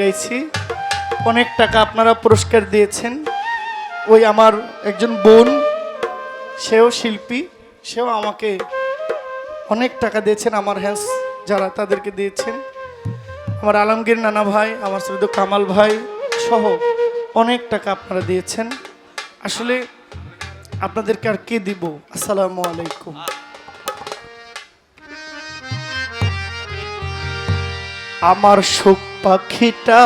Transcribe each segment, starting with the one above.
গাইছি। অনেক টাকা আপনারা পুরস্কার দিয়েছেন। ওই আমার একজন বোন, সেও শিল্পী, সেও আমাকে অনেক টাকা দিয়েছেন আমার হ্যান্স যারা তাদেরকে দিয়েছেন। আমার আলমগীর নানা ভাই, আমার শ্রদ্ধ কামাল ভাই সহ অনেক টাকা আপনারা দিয়েছেন। আসলে আপনাদেরকে আর কে দিব? আসসালামু আলাইকুম। আমার শোক পাখিটা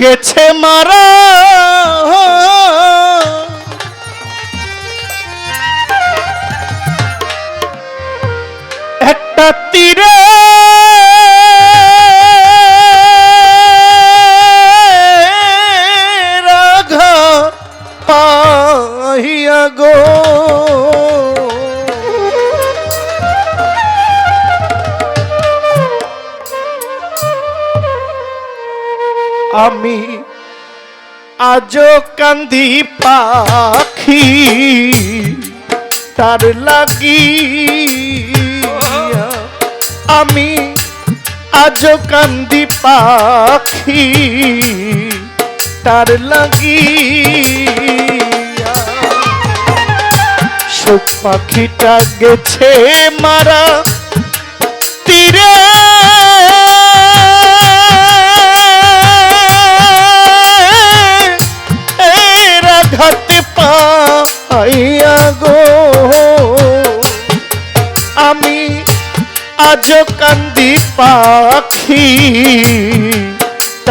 গেছে মারা। একটা তীরে কান্দি পাখি, তার লাগি আমি আজও কান্দি পাখি, তার লাগি। শোক পাখিটা গেছে মারা তীরে।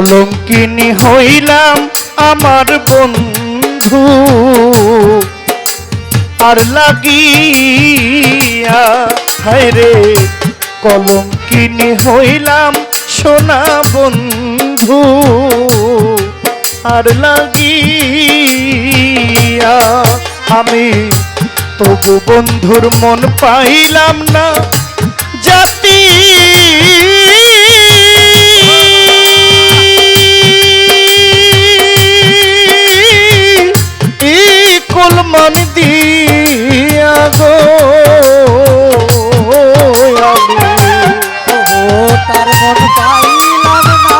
কলঙ্কিনী হইলাম আমার বন্ধু। আর লাগিয়া, হায় রে, কলঙ্কিনী হইলাম সোনা বন্ধু। আর লাগিয়া, আমি তবু বন্ধুর মন পাইলাম না। জাতি দিয়া গো। তার মন পাইলাম না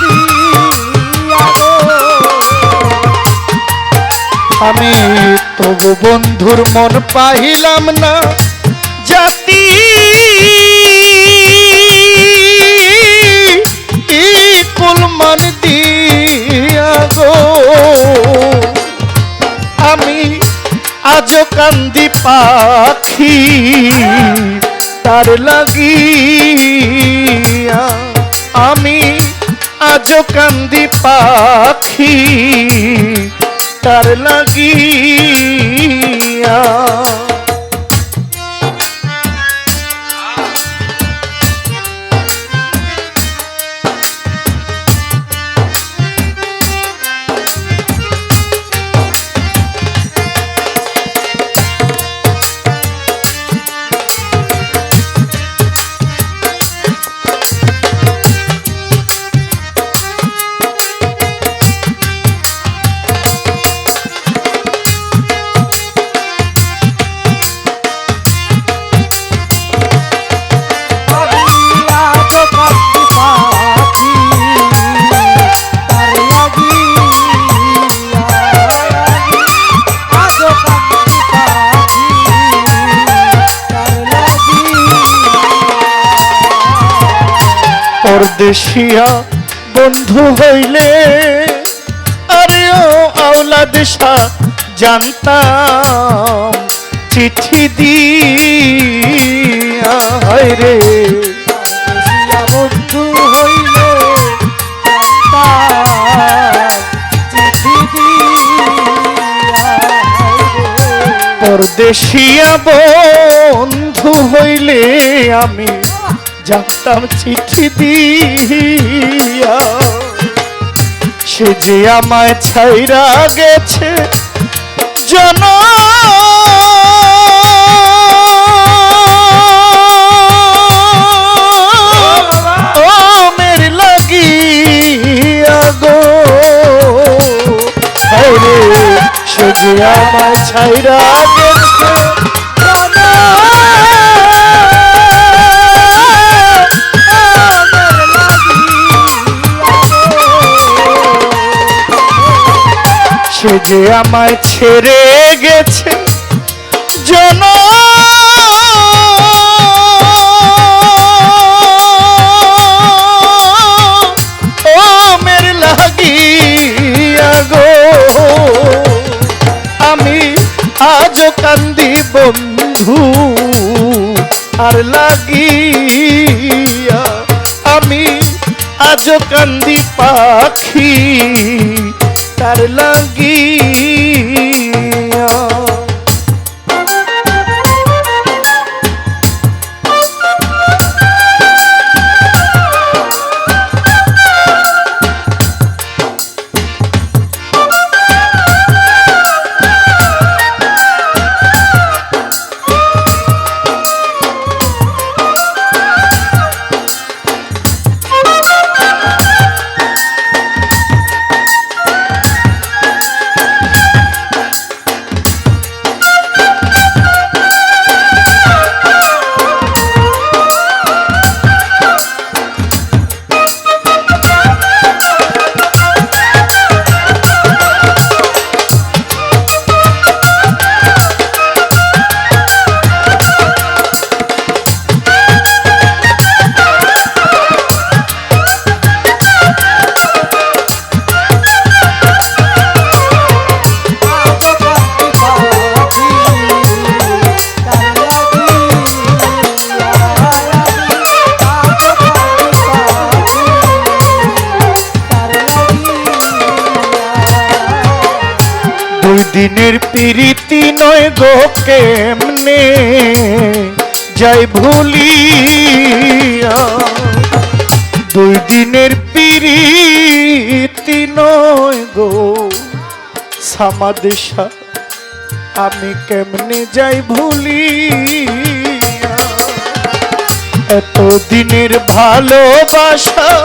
দিয়া গো আমি তবু বন্ধুর মন পাইলাম না। পাখি তার লাগিয়া আমি আজ কান্দি পাখি তার লাগিয়া পরদেশিয়া বন্ধু হইলে। আরে ও আওলা দেশা জানতাম চিঠি দিয়া। রে। বন্ধু হইলে পরদেশিয়া বন্ধু হইলে আমি জানতাম চিঠি দিয়া সে যে আমায় ছাইরা গেছে জন। সে যে আমায় ছাইরা গেছে সে যে আমায় ছেড়ে গেছে জন আজ কান্দি বন্ধু, আর লাগিয়া আমি আজ কান্দি পাখি। তার লাগিয়া দিনের পিরিতি নয় গো কেমনে? যাই ভুলিয়া, দুই দিনের পিরিতি নয় গো। সামাদেশা আমি কেমনে যাই ভুলিয়া? এত দিনের ভালোবাসা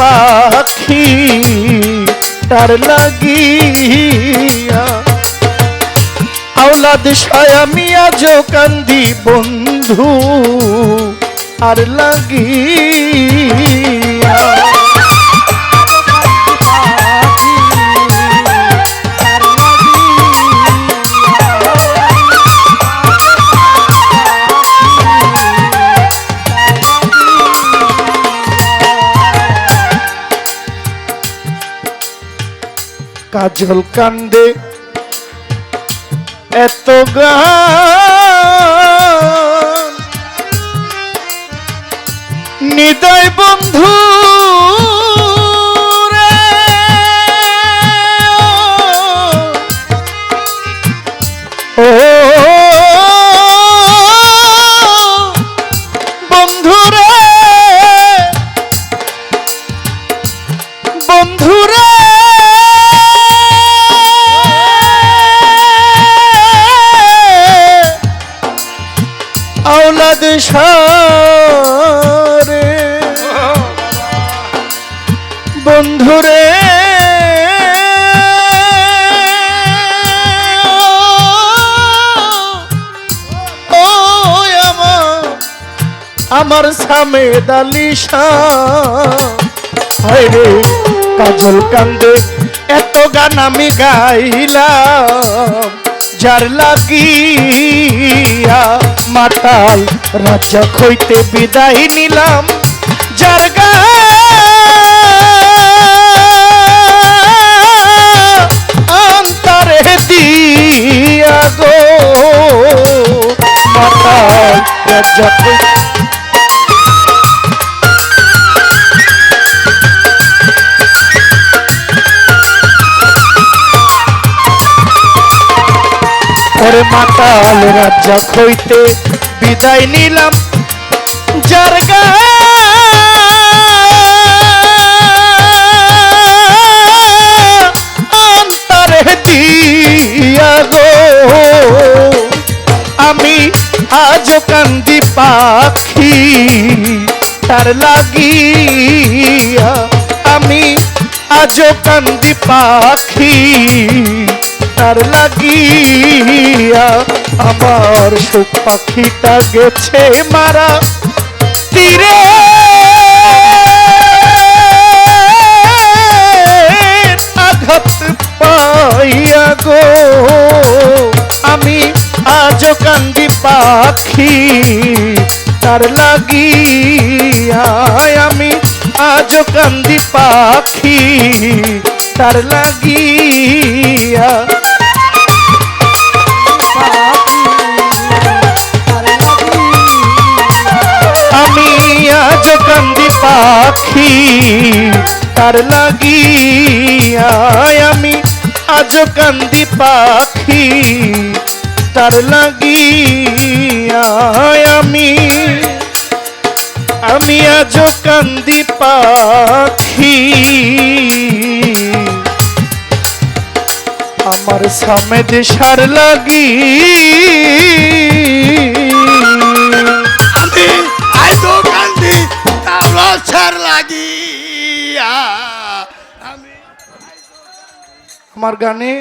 পাখি তার লাগিয়া। আওলাদ আমি যো কান্দি বন্ধু আর লাগিয়া। কাজল কান্দে এত গান। নিদয় বন্ধু চাঁদ সারে বন্ধুরে আমার সামে দালিশা। রে কাজল কান্দে এত গান আমি গাইলাম। যার লাগিয়া মাতাল রাজ্য হইতে বিদায় নিলাম যার অন্তরে দিয়া গো মাতাল রাজ্য হইতে ওরে মাতাল রাজা হইতে বিদায় নিলাম। যার অন্তরে দিয়া আমি আজ কান্দি পাখি, তার লাগিয়া আমি আজ কান্দি পাখি। তার লাগিয়া আমার সুখ পাখিটা গেছে মারা। তীরে আঘাত পাইয়া গো, আমি আজ কান্দি পাখি, তার লাগিয়া আমি আজ কান্দি পাখি, তার লাগিয়া আজ পাখি, তার লাগিয়া আমি আজ কান্দি পাখি, তার লাগিয়া আমি আমি আজ কান্দি পাখি। আমার সামনে দেশার লাগি। আমি কান্দি তালসার লাগিয়া আমি আমার গানে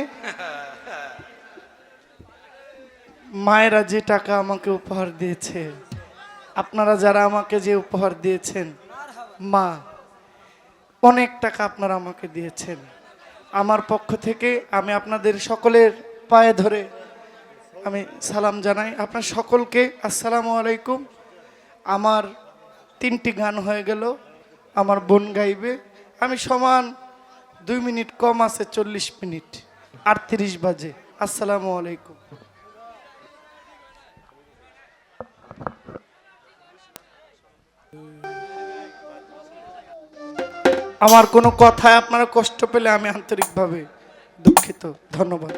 মায়েরা যে টাকা আমাকে উপহার দিয়েছে, আপনারা যারা আমাকে যে উপহার দিয়েছেন, মা, অনেক টাকা আপনারা আমাকে দিয়েছেন। আমার পক্ষ থেকে আমি আপনাদের সকলের পায়ে ধরে আমি সালাম জানাই। আপনার সকলকে আসসালামু আলাইকুম। আমার তিনটি গান হয়ে গেল, আমার বোন গাইবে। আমি সমান দুই মিনিট, কম আছে চল্লিশ মিনিট, আটত্রিশ বাজে। আসসালামু আলাইকুম। আমার কোনো কথায় আপনারা কষ্ট পেলে আমি আন্তরিকভাবে দুঃখিত। ধন্যবাদ।